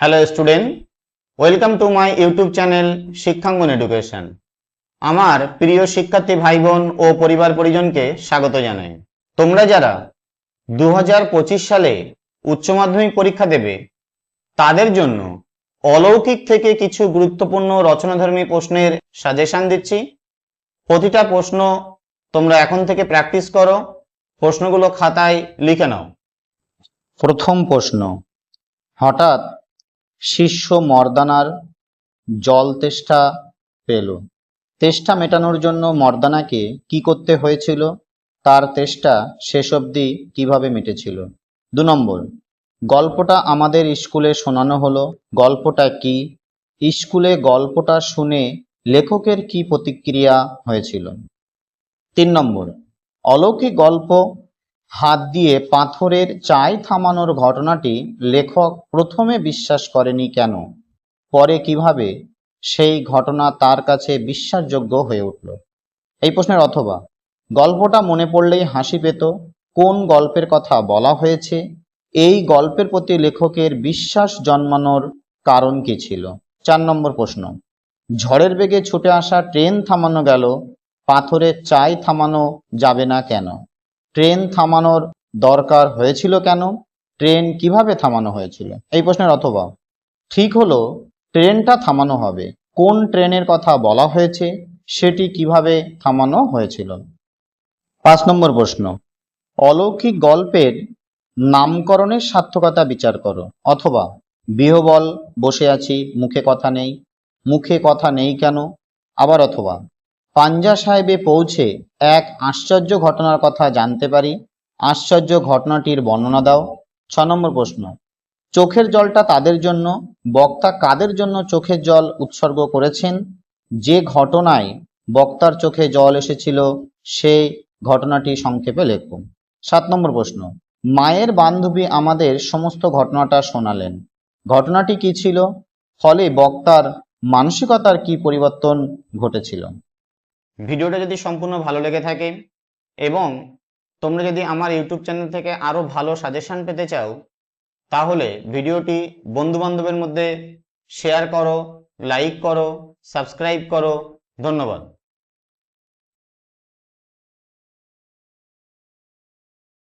Hello student welcome to my YouTube channel Shikkhangan education আমার প্রিয় শিক্ষার্থী ভাই বোন ও পরিবার পরিজনকে স্বাগত জানাই। তোমরা যারা দু হাজার পঁচিশ সালে উচ্চ মাধ্যমিক পরীক্ষা দেবে, তাদের জন্য অলৌকিক থেকে কিছু গুরুত্বপূর্ণ রচনাধর্মী প্রশ্নের সাজেশন দিচ্ছি। প্রতিটা প্রশ্ন তোমরা এখন থেকে প্র্যাকটিস করো। প্রশ্নগুলো খাতায় লিখে নাও। প্রথম প্রশ্ন, হঠাৎ শিষ্য মর্দানার জল তেষ্টা পেল। তেষ্টা মেটানোর জন্য মর্দানাকে কি করতে হয়েছিল? তার তেষ্টা শেষ অবধি কীভাবে মিটেছিল? দু নম্বর, গল্পটা আমাদের স্কুলে শোনানো হলো। গল্পটা কি? স্কুলে গল্পটা শুনে লেখকের কি প্রতিক্রিয়া হয়েছিল? তিন নম্বর, অলৌকিক গল্প হাত দিয়ে পাথরের চাই থামানোর ঘটনাটি লেখক প্রথমে বিশ্বাস করেনি কেন? পরে কীভাবে? সেই ঘটনা তার কাছে বিশ্বাসযোগ্য হয়ে উঠল। এই প্রশ্নের অথবা, গল্পটা মনে পড়লেই হাসি পেত, কোন গল্পের কথা বলা হয়েছে, এই গল্পের প্রতি লেখকের বিশ্বাস জন্মানোর কারণ কি ছিল? চার নম্বর প্রশ্ন, ঝড়ের বেগে ছুটে আসা ট্রেন থামানো গেল, পাথরের চাই থামানো যাবে না কেন? ট্রেন থামানোর দরকার হয়েছিল কেন? ট্রেন কীভাবে থামানো হয়েছিল? এই প্রশ্নের অথবা। ঠিক হলো, ট্রেনটা থামানো হবে। কোন ট্রেনের কথা বলা হয়েছে, সেটি কীভাবে থামানো হয়েছিল? পাঁচ নম্বর প্রশ্ন। অলৌকিক গল্পের নামকরণের সার্থকতা বিচার করো। অথবা, বিহবল, বসে আছি, মুখে কথা নেই। মুখে কথা নেই কেন? আবার অথবা। পাঞ্জা সাহেবে পৌঁছে এক আশ্চর্য ঘটনার কথা জানতে পারি। আশ্চর্য ঘটনাটির বর্ণনা দাও। ছ নম্বর প্রশ্ন। চোখের জলটা তাদের জন্য, বক্তা কাদের জন্য চোখের জল উৎসর্গ করেছেন? যে ঘটনায় বক্তার চোখে জল এসেছিল, সেই ঘটনাটি সংক্ষেপে লেখো। সাত নম্বর প্রশ্ন। মায়ের বান্ধবী আমাদের সমস্ত ঘটনাটা শোনালেন। ঘটনাটি কি ছিল? ফলে বক্তার মানসিকতার কি পরিবর্তন ঘটেছিল? ভিডিওটা যদি সম্পূর্ণ ভালো লেগে থাকে এবং তোমরা যদি আমার ইউটিউব চ্যানেল থেকে আরও ভালো সাজেশান পেতে চাও, তাহলে ভিডিওটি বন্ধুবান্ধবের মধ্যে শেয়ার করো লাইক করো সাবস্ক্রাইব করো। ধন্যবাদ।